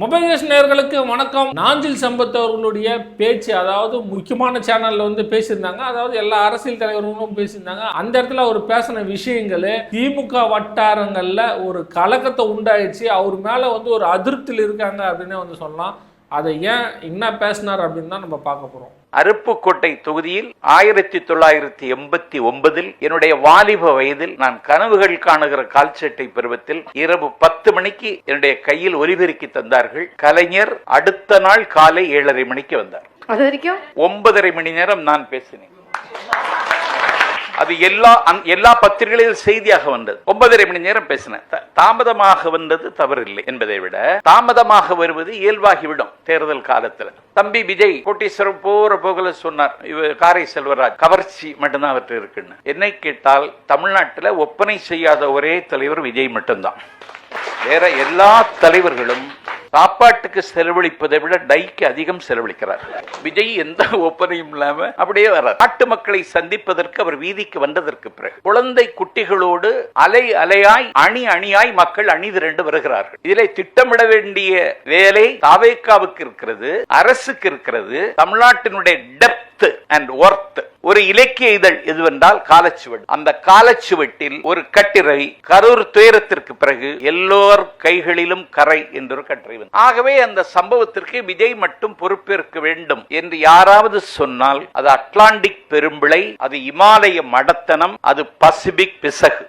Mobile நேர்களுக்கு வணக்கம். நாஞ்சில் சம்பத் அவர்களுடைய பேச்சு அதாவது முக்கியமான சேனல்ல வந்து பேசியிருந்தாங்க. அதாவது எல்லா அரசியல் தலைவர்களும் பேசியிருந்தாங்க. அந்த இடத்துல அவர் பேசின விஷயங்கள் திமுக வட்டாரங்கள்ல ஒரு கலக்கத்தை உண்டாயிடுச்சு. அவர் மேல வந்து ஒரு அதிருப்தியில் இருக்காங்க அப்படின்னு வந்து சொல்லலாம். அதை ஏன் என்ன பேசினார் அப்படின்னு தான் நம்ம பார்க்க போறோம். அருப்புக்கோட்டை தொகுதியில் ஆயிரத்தி தொள்ளாயிரத்தி எண்பத்தி ஒன்பதில் என்னுடைய வாலிப வயதில் நான் கனவுகள் காணுகிற கால்சட்டை பருவத்தில் இரவு பத்து மணிக்கு என்னுடைய கையில் ஒலிபெருக்கி தந்தார்கள். கலைஞர் அடுத்த நாள் காலை ஏழரை மணிக்கு வந்தார். அது வரைக்கும்? ஒன்பதரை மணி நேரம் நான் பேசினேன். அது எல்லா எல்லா பத்திரிகைகளில் செய்தியாக வந்தது. ஒன்பதரை மணி நேரம் பேசினேன். தாமதமாக வந்தது தவறில்லை என்பதை விட தாமதமாக வருவது இயல்பாகிவிடும் தேர்தல் காலத்தில். தம்பி விஜய் கோட்டீஸ்வரம் போற போகல சொன்னார். இவர் காரை செல்வராஜ். கவர்ச்சி மட்டும்தான் அவற்றை இருக்குன்னு. என்னை கேட்டால் தமிழ்நாட்டில் ஒப்பனை செய்யாத ஒரே தலைவர் விஜய் மட்டும்தான். வேற எல்லா தலைவர்களும் சாப்பாட்டுக்கு செலவழிப்பதை விட டைக்கு அதிகம் செலவழிக்கிறார். விஜய் எந்த ஒப்பனையும் இல்லாம அப்படியே வர்றார். நாட்டு மக்களை சந்திப்பதற்கு அவர் வீதிக்கு வந்ததற்கு பிறகு. குழந்தை குட்டிகளோடு அலை அலையாய் அணி அணியாய் மக்கள் அணி திரண்டு வருகிறார்கள். இதிலே திட்டமிட வேண்டிய வேலை தாவேக்காவுக்கு இருக்கிறது அரசுக்கு இருக்கிறது தமிழ்நாட்டினுடைய டெப்த் அண்ட் ஒர்த் ஒரு இலக்கிய இதழ் எதுவென்றால் காலச்சுவடு. அந்த காலச்சுவட்டில் ஒரு கட்டுரை கரூர் துயரத்திற்கு பிறகு எல்லோர் கைகளிலும் கரை என்று ஒரு கட்டுரை வந்தது. ஆகவே அந்த சம்பவத்திற்கு விஜய் மட்டும் பொறுப்பேற்க வேண்டும் என்று யாராவது சொன்னால் அது அட்லாண்டிக் பெரும்பிளை அது இமாலய மடத்தனம் அது பசிபிக் பிசகு.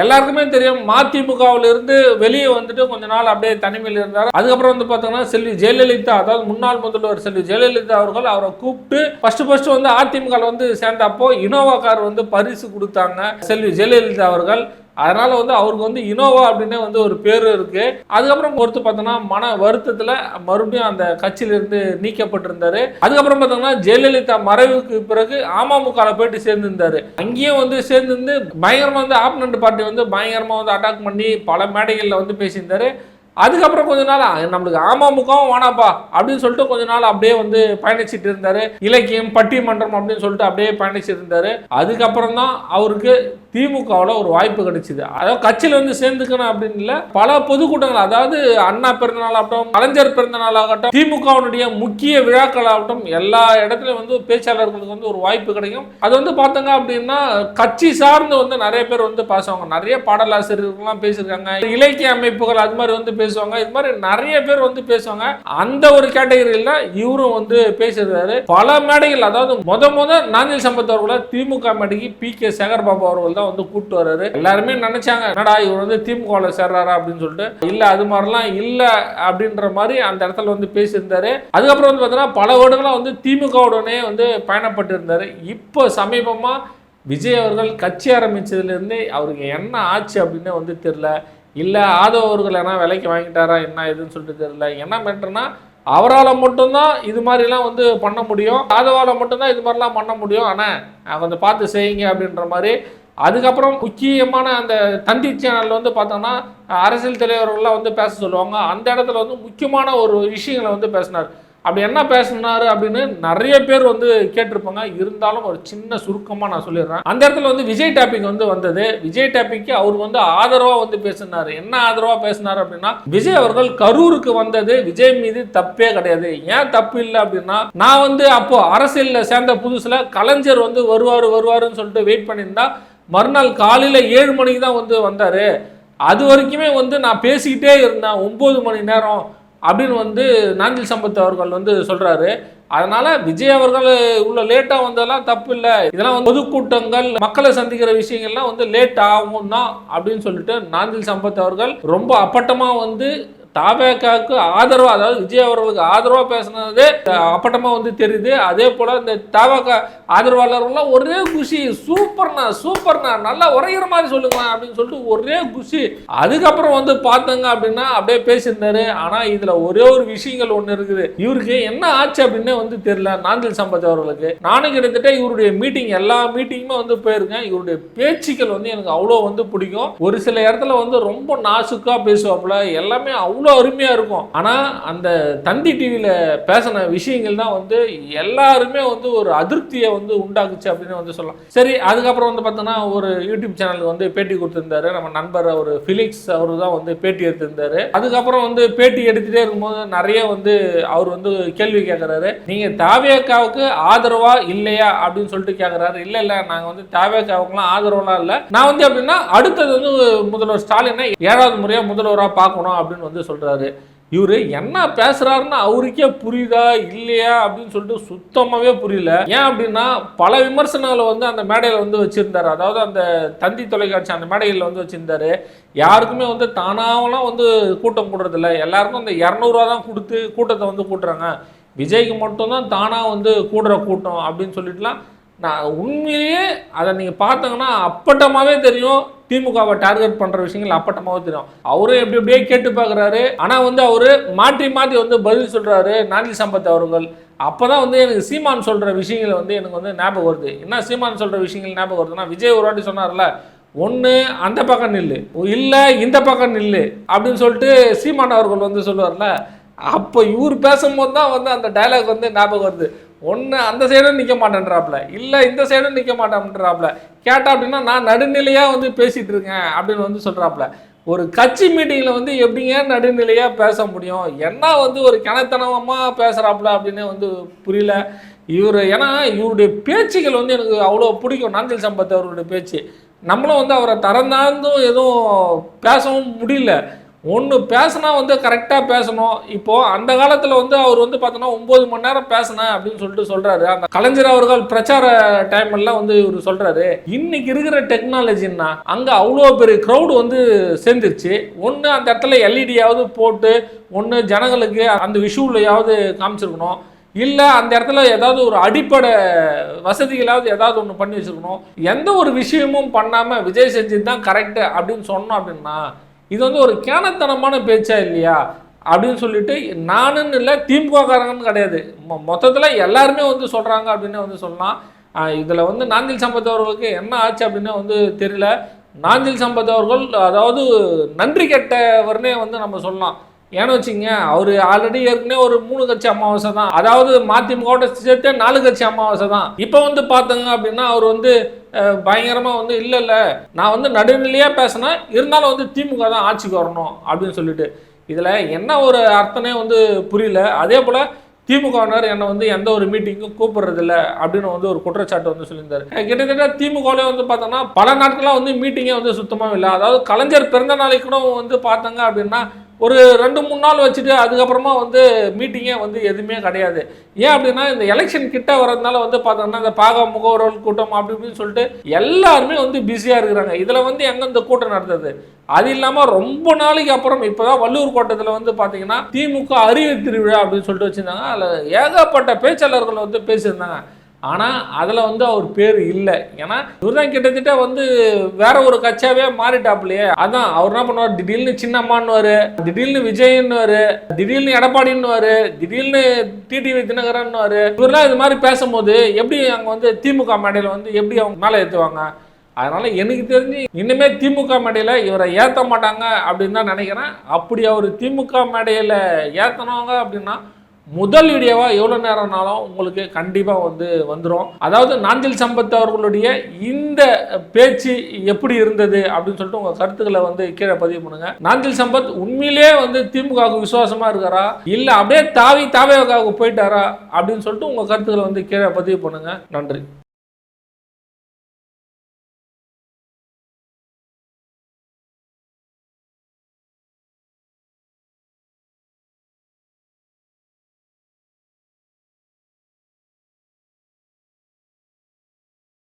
எல்லாருக்குமே தெரியும் மதிமுகவில் இருந்து வெளியே வந்துட்டு கொஞ்ச நாள் அப்படியே தனிமையில் இருந்தார். அதுக்கப்புறம் வந்து பார்த்தோம்னா செல்வி ஜெயலலிதா அதாவது முன்னாள் முதல்வர் செல்வி ஜெயலலிதா அவர்கள் அவரை கூப்பிட்டு ஃபர்ஸ்ட் ஃபர்ஸ்ட் வந்து அதிமுக வந்து சேர்ந்தப்போ இனோவா கார் வந்து பரிசு கொடுத்தாங்க செல்வி ஜெயலலிதா அவர்கள். அதனால வந்து அவருக்கு வந்து இனோவா அப்படின்னு வந்து ஒரு பேர் இருக்கு. அதுக்கப்புறம் பொறுத்து பார்த்தோம்னா மன வருத்தத்தில் மறுபடியும் அந்த கட்சியிலிருந்து நீக்கப்பட்டிருந்தாரு. அதுக்கப்புறம் பார்த்தோம்னா ஜெயலலிதா மறைவுக்கு பிறகு அமமுகவில் போயிட்டு சேர்ந்திருந்தாரு. அங்கேயும் வந்து சேர்ந்திருந்து பயங்கரமாக வந்து ஆப்னண்ட் பார்ட்டி வந்து பயங்கரமாக வந்து அட்டாக் பண்ணி பல மேடைகளில் வந்து பேசியிருந்தாரு. அதுக்கப்புறம் கொஞ்ச நாள் நம்மளுக்கு அமமுகவும் வேணாப்பா அப்படின்னு சொல்லிட்டு கொஞ்ச நாள் அப்படியே வந்து பயணிச்சிட்டு இருந்தாரு. இலக்கியம் பட்டிமன்றம் அப்படின்னு சொல்லிட்டு அப்படியே பயணிச்சிட்டு இருந்தாரு. அதுக்கப்புறம் தான் அவருக்கு திமுகவில் ஒரு வாய்ப்பு கிடைச்சிது. அதாவது கட்சியில் வந்து சேர்ந்துக்கணும் அப்படின்னு இல்லை பல பொதுக்கூட்டங்கள் அதாவது அண்ணா பிறந்தநாள் ஆகட்டும் கலைஞர் பிறந்தநாள் ஆகட்டும் திமுகவினுடைய முக்கிய விழாக்கள் ஆகட்டும் எல்லா இடத்துலையும் வந்து பேச்சாளர்களுக்கு வந்து ஒரு வாய்ப்பு கிடைக்கும். அது வந்து பார்த்தங்க அப்படின்னா கட்சி சார்ந்து வந்து நிறைய பேர் வந்து பேசுவாங்க. நிறைய பாடலாசிரியர்கள்லாம் பேசியிருக்காங்க. இலக்கிய அமைப்புகள் அது மாதிரி வந்து பேசுவாங்க. இது மாதிரி நிறைய பேர் வந்து பேசுவாங்க. அந்த ஒரு கேட்டகரியில் இவரும் வந்து பேசியிருக்காரு. பல மேடைகள் அதாவது முத முத நாஞ்சில் சம்பத் அவர்களை திமுக மேடைக்கு பி கே சேகர் பாபு அவர்கள் தான் வந்து கூப்பிட்டு வர்றாரு. எல்லாருமே நினைச்சாங்க என்னடா இவர் வந்து திமுகவில் சேர்றாரா? அப்படின்னு சொல்லிட்டு. இல்லை அது மாதிரிலாம் இல்லை அப்படின்ற மாதிரி அந்த இடத்துல வந்து பேசியிருந்தாரு. அதுக்கப்புறம் வந்து பார்த்தீங்கன்னா பல வருடங்களா வந்து திமுகவுடனே வந்து பயணப்பட்டு இருந்தாரு இப்போ சமீபமா விஜய் அவர்கள் கட்சி ஆரம்பித்ததுலேருந்து அவருக்கு என்ன ஆச்சு அப்படின்னு வந்து தெரில இல்லை ஆதவ அவர்கள் என்ன விலைக்கு வாங்கிட்டாரா என்ன ஏதுன்னு சொல்லிட்டு தெரியல. என்ன பண்ணுறேன்னா அவரால் மட்டும்தான் இது மாதிரிலாம் வந்து பண்ண முடியும். ஆதவால் மட்டும்தான் இது மாதிரிலாம் பண்ண முடியும். ஆனால் கொஞ்சம் பார்த்து செய்யுங்க அப்படின்ற மாதிரி அதுக்கப்புறம் முக்கியமான அந்த தந்தி சேனலில் வந்து பார்த்தோம்னா அரசியல் தலைவர்கள்லாம் வந்து பேச சொல்லுவாங்க. அந்த இடத்துல வந்து முக்கியமான ஒரு விஷயங்களை வந்து பேசினார். அப்படி என்ன பேசினார் அப்படின்னு நிறைய பேர் வந்து கேட்டிருப்பாங்க. இருந்தாலும் ஒரு சின்ன சுருக்கமாக நான் சொல்லிடுறேன். அந்த இடத்துல வந்து விஜய் டாபிக் வந்து வந்தது. விஜய் டாபிக்கு அவர் வந்து ஆதரவாக வந்து பேசினார். என்ன ஆதரவாக பேசினார் அப்படின்னா விஜய் அவர்கள் கரூருக்கு வந்தது விஜய் மீது தப்பே கிடையாது. ஏன் தப்பு இல்லை அப்படின்னா நான் வந்து அப்போ அரசியலில் சேர்ந்த புதுசில் கலைஞர் வந்து வருவார் வருவாருன்னு சொல்லிட்டு வெயிட் பண்ணியிருந்தா மறுநாள் காலையில் ஏழு மணிக்கு தான் வந்து வந்தார். அது வரைக்குமே வந்து நான் பேசிக்கிட்டே இருந்தேன். ஒம்பது மணி நேரம் அப்படின்னு வந்து நாஞ்சில் சம்பத் அவர்கள் வந்து சொல்கிறாரு அதனால் விஜய் அவர்கள் இவ்வளோ லேட்டாக வந்ததெல்லாம் தப்பு இல்லை. இதெல்லாம் வந்து பொதுக்கூட்டங்கள் மக்களை சந்திக்கிற விஷயங்கள்லாம் வந்து லேட் ஆகும் தான் அப்படின்னு சொல்லிட்டு நாஞ்சில் சம்பத் அவர்கள் ரொம்ப அப்பட்டமாக வந்து தாவேக்காவுக்கு ஆதரவாக அதாவது விஜய் அவர்களுக்கு ஆதரவாக பேசுனது அப்பட்டமாக வந்து தெரியுது. அதே போல் இந்த தாவேக்கா ஆதரவாளர்கள்லாம் ஒரே குஷி சூப்பர்ண்ணா சூப்பர்ண்ணா நல்லா உரைகிற மாதிரி சொல்லுங்க அப்படின்னு சொல்லிட்டு ஒரே குஷி. அதுக்கப்புறம் வந்து பார்த்தங்க அப்படின்னா அப்படியே பேசியிருந்தாரு. ஆனால் இதில் ஒரே ஒரு விஷயங்கள் ஒன்று இருக்குது. இவருக்கு என்ன ஆச்சு அப்படின்னே வந்து தெரியல நாந்தில் சம்பத் அவர்களுக்கு. நானும் கிட்டத்தட்ட இவருடைய மீட்டிங் எல்லா மீட்டிங்குமே வந்து போயிருக்கேன். இவருடைய பேச்சுக்கள் வந்து எனக்கு அவ்வளோ வந்து பிடிக்கும். ஒரு சில இடத்துல வந்து ரொம்ப நாசுக்காக பேசுவாப்புல. எல்லாமே அவ்வளோ அவ்வளோ அருமையாக இருக்கும். ஆனால் அந்த தந்தி டிவியில் பேசின விஷயங்கள் தான் வந்து எல்லாருமே வந்து ஒரு அதிருப்தியை வந்து உண்டாக்குச்சு அப்படின்னு வந்து சொல்லலாம். சரி அதுக்கப்புறம் வந்து பார்த்தோன்னா ஒரு யூடியூப் சேனலுக்கு வந்து பேட்டி கொடுத்துருந்தாரு. நம்ம நண்பர் அவர் ஃபிலிக்ஸ் அவர் தான் வந்து பேட்டி எடுத்திருந்தாரு. அதுக்கப்புறம் வந்து பேட்டி எடுத்துகிட்டே இருக்கும்போது நிறைய வந்து அவர் வந்து கேள்வி கேட்குறாரு நீங்கள் தாவேக்காவுக்கு ஆதரவா இல்லையா அப்படின்னு சொல்லிட்டு கேட்குறாரு இல்லை இல்லை நாங்கள் வந்து தாவேக்காவுக்குலாம் ஆதரவுலாம் இல்லை. நான் வந்து அப்படின்னா அடுத்தது வந்து முதல்வர் ஸ்டாலினை ஏழாவது முறையாக முதல்வராக பார்க்கணும் அப்படின்னு வந்து சொல்கிறாரு இவர் என்ன பேசுகிறாருன்னு அவருக்கே புரியுதா இல்லையா அப்படின்னு சொல்லிட்டு சுத்தமாகவே புரியல. ஏன் அப்படின்னா பல விமர்சனங்களை வந்து அந்த மேடையில் வந்து வச்சுருந்தார். அதாவது அந்த தந்தி தொலைக்காட்சி அந்த மேடையில் வந்து வச்சுருந்தாரு. யாருக்குமே வந்து தானாவெல்லாம் வந்து கூட்டம் கூடுறதில்ல எல்லாருக்கும் அந்த இரநூறுவா தான் கொடுத்து கூட்டத்தை வந்து கூட்டுறாங்க. விஜய்க்கு மட்டும்தான் தானாக வந்து கூடுற கூட்டம் அப்படின்னு சொல்லிட்டுலாம் நான் உண்மையிலேயே அதை நீங்கள் பார்த்தீங்கன்னா அப்பட்டமாகவே தெரியும். திமுகவை டார்கெட் பண்ணுற விஷயங்கள் அப்பட்டமாக தெரியும். அவரும் எப்படி எப்படியே கேட்டு பார்க்குறாரு. ஆனால் வந்து அவர் மாற்றி மாற்றி வந்து பதில் சொல்கிறாரு நாஞ்சி சம்பத் அவர்கள். அப்போ தான் வந்து எனக்கு சீமான் சொல்கிற விஷயங்கள் வந்து எனக்கு வந்து ஞாபகம் வருது. என்ன சீமான் சொல்கிற விஷயங்கள் ஞாபகம் வருதுன்னா விஜய் ஒரு வாட்டி சொன்னார்ல ஒன்று அந்த பக்கம் நில்லு. இல்லை இந்த பக்கம் நில்லு. அப்படின்னு சொல்லிட்டு சீமான் அவர்கள் வந்து சொல்லுவார்ல அப்போ இவர் பேசும்போது தான் வந்து அந்த டயலாக் வந்து ஞாபகம் வருது. ஒன்று அந்த சைடும் நிற்க மாட்டேன்றாப்புல இல்லை இந்த சைடும் நிற்க மாட்டேன்றாப்புல கேட்டால் அப்படின்னா நான் நடுநிலையாக வந்து பேசிகிட்டு இருக்கேன் அப்படின்னு வந்து சொல்கிறாப்புல ஒரு கட்சி மீட்டிங்கில் வந்து எப்படிங்க நடுநிலையாக பேச முடியும்? என்ன வந்து ஒரு கிணத்தனமாக பேசுகிறாப்புல அப்படின்னு வந்து புரியல. இவர் ஏன்னா இவருடைய பேச்சுகள் வந்து எனக்கு அவ்வளோ பிடிக்கும். நாஞ்சல் சம்பத் அவருடைய பேச்சு. நம்மளும் வந்து அவரை தரந்தாந்தும் எதுவும் பேசவும் முடியல. ஒன்று பேசினா வந்து கரெக்டாக பேசணும். இப்போது அந்த காலத்தில் வந்து அவர் வந்து பார்த்தோன்னா ஒம்பது மணி நேரம் பேசினேன் அப்படின்னு சொல்லிட்டு சொல்கிறாரு அந்த கலைஞர் அவர்கள் பிரச்சார டைம்லாம் வந்து இவர் சொல்கிறாரு இன்னைக்கு இருக்கிற டெக்னாலஜின்னா அங்கே அவ்வளோ பெரிய க்ரௌடு வந்து சேர்ந்துருச்சு. ஒன்று அந்த இடத்துல எல்இடியாவது போட்டு ஒன்று ஜனங்களுக்கு அந்த விஷுவிலையாவது காமிச்சிருக்கணும். இல்லை அந்த இடத்துல ஏதாவது ஒரு அடிப்படை வசதிகளாவது ஏதாவது ஒன்று பண்ணி வச்சுருக்கணும். எந்த ஒரு விஷயமும் பண்ணாமல் விஜய் செஞ்சது தான் கரெக்டு அப்படின்னு சொன்னோம் அப்படின்னா இது வந்து ஒரு கேனத்தனமான பேச்சா இல்லையா? அப்படின்னு சொல்லிட்டு நானுன்னு இல்லை திமுககாரங்கன்னு கிடையாது. மொத்தத்தில் எல்லாருமே வந்து சொல்கிறாங்க அப்படின்னு வந்து சொல்லலாம். இதில் வந்து நாஞ்சில் சம்பத் அவர்களுக்கு என்ன ஆச்சு அப்படின்னு வந்து தெரியல. நாஞ்சில் சம்பத் அவர்கள் அதாவது நன்றி கெட்டவர்னே வந்து நம்ம சொல்லலாம். ஏன்னு வச்சுங்க அவர் ஆல்ரெடி ஏற்கனவே ஒரு மூணு கட்சி அமாவாசை தான். அதாவது மதிமுகவோட சேர்த்து நாலு கட்சி அமாவாசை தான். இப்போ வந்து பார்த்தங்க அப்படின்னா அவர் வந்து பயங்கரமாக வந்து இல்லை இல்லை நான் வந்து நடுநிலையாக பேசினேன் இருந்தாலும் வந்து திமுக தான் ஆட்சிக்கு வரணும் அப்படின்னு சொல்லிட்டு. இதில் என்ன ஒரு அர்த்தமே வந்து புரியல. அதே போல் திமுகவினர் என்னை வந்து எந்த ஒரு மீட்டிங்கும் கூப்பிடுறதில்ல அப்படின்னு வந்து ஒரு குற்றச்சாட்டு வந்து சொல்லியிருந்தாரு. கிட்டத்தட்ட திமுகவிலே வந்து பார்த்தோன்னா பல நாட்களாக வந்து மீட்டிங்கே வந்து சுத்தமாக இல்லை. அதாவது கலைஞர் பிறந்த நாளைக்கு கூட வந்து பார்த்தாங்க அப்படின்னா ஒரு ரெண்டு மூணு நாள் வச்சுட்டு அதுக்கப்புறமா வந்து மீட்டிங்கே வந்து எதுவுமே கிடையாது. ஏன் அப்படின்னா இந்த எலெக்ஷன் கிட்ட வரதுனால வந்து பார்த்தோம்னா இந்த பாக முகவர்கள் கூட்டம் அப்படி இப்படின்னு சொல்லிட்டு எல்லாருமே வந்து பிஸியாக இருக்கிறாங்க. இதில் வந்து எங்கே இந்த கூட்டம் நடந்தது? அது இல்லாமல் ரொம்ப நாளைக்கு அப்புறம் இப்போதான் வள்ளூர் கோட்டத்தில் வந்து பார்த்தீங்கன்னா திமுக அறிவு திருவிழா அப்படின்னு சொல்லிட்டு வச்சுருந்தாங்க. அதில் ஏகப்பட்ட பேச்சாளர்கள் வந்து பேசியிருந்தாங்க. ஆனால் அதில் வந்து அவர் பேர் இல்லை. ஏன்னா இவர் தான் கிட்டத்தட்ட வந்து வேற ஒரு கட்சியாவே மாறிட்டாப்லையே அதான் அவர் என்ன பண்ணுவார்? திடீர்னு சின்னம்மான்னுவார் திடீர்னு விஜயன்னுவாரு திடீர்னு எடப்பாடின்னுவார் திடீர்னு டிடிவி தினகரன்னுவாரு. இவரெல்லாம் இது மாதிரி பேசும்போது எப்படி அங்கே வந்து திமுக மேடையில் வந்து எப்படி அவங்க மேலே ஏற்றுவாங்க அதனால எனக்கு தெரிஞ்சு இன்னுமே திமுக மேடையில் இவரை ஏற்ற மாட்டாங்க அப்படின்னு தான் நினைக்கிறேன். அப்படி அவர் திமுக மேடையில் ஏற்றினவங்க அப்படின்னா முதல் வீடியோவா எவ்வளோ நேரம்னாலும் உங்களுக்கு கண்டிப்பாக வந்து வந்துடும் அதாவது நாஞ்சில் சம்பத் அவர்களுடைய இந்த பேச்சு எப்படி இருந்தது அப்படின்னு சொல்லிட்டு உங்கள் கருத்துக்களை வந்து கீழே பதிவு பண்ணுங்க. நாஞ்சில் சம்பத் உண்மையிலேயே வந்து திமுகவுக்கு விசுவாசமா இருக்காரா? இல்லை அப்படியே தாவி தாவேகாவுக்கு போயிட்டாரா? அப்படின்னு சொல்லிட்டு உங்கள் கருத்துக்களை வந்து கீழே பதிவு பண்ணுங்க. நன்றி.